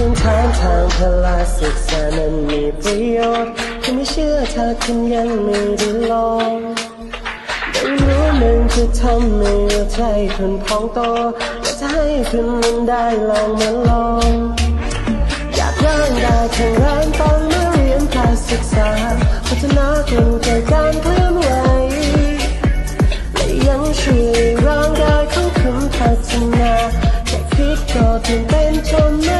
พลาศึกษานั้นมีประโยชน์คุณไม่เชื่อถ้าคุณยังไม่ได้ลองไม่รู้หนึ่งจะทำให้หัวใจคุณพองโตอยากจะให้คุณนั้นได้ลองมาลอง อยากร่างกายแข็งแรงต้องมาเรียนการศึกษาพัฒนาคุณเกิดการเคลื่อนไหวและยังช่วยร่างกายของคุณพัฒนาแค่คิดก็ตื่นเต้นทนไม่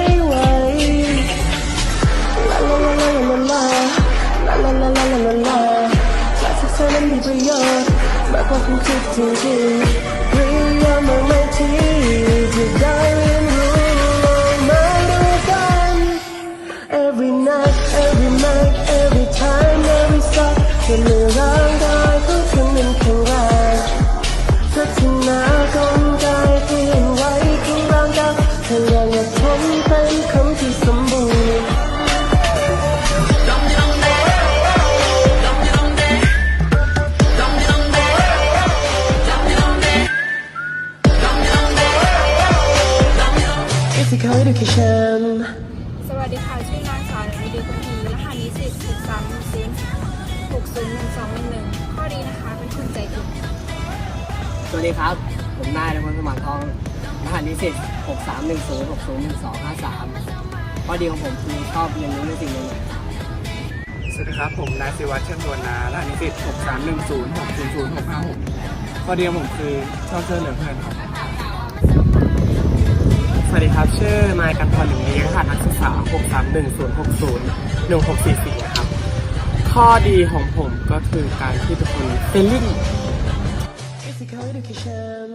ประโยชน์มากกว่าคุณคิดจริงๆเรียนมากมายที่จะได้เรียนรู้ลงมาด้วยกัน Every night every night every time every step จะมีร่างกายของคุณนั้นแข็งแรงพัฒนากลไกเคลื่อนไหวของร่างกายพลังอดทนเป็นคำที่สมบูรณ์ Physical education สวัสดีค่ะ ชื่อนางสาววิดีคุณทีรหัสนิสิตศึกษาหนึ่งศูนย์หกศูนย์หนึ่งสองหนึ่งหนึ่งข้อดีนะคะ เป็นคนใจถึงสวัสดีครับ ผมนายนพลสมานทองรหัสนิสิต6310 601253ข้อดีของผมคือชอบเรียนรู้ในสิ่งใหม่สวัสดีครับ ผมนายศิวัตรเชื่อมดวนนารหัสนิสิต6310 600 656ข้อดีของผมคือชอบช่วยเหลือเพื่อนครับ สวัสดีครับ ชื่อนายกันพรหนึ่งนี้รหัสนักศึกษา 631060 1644นะครับ ข้อดีของผมก็คือการที่ทุกคนเฟรนลี่ Physical education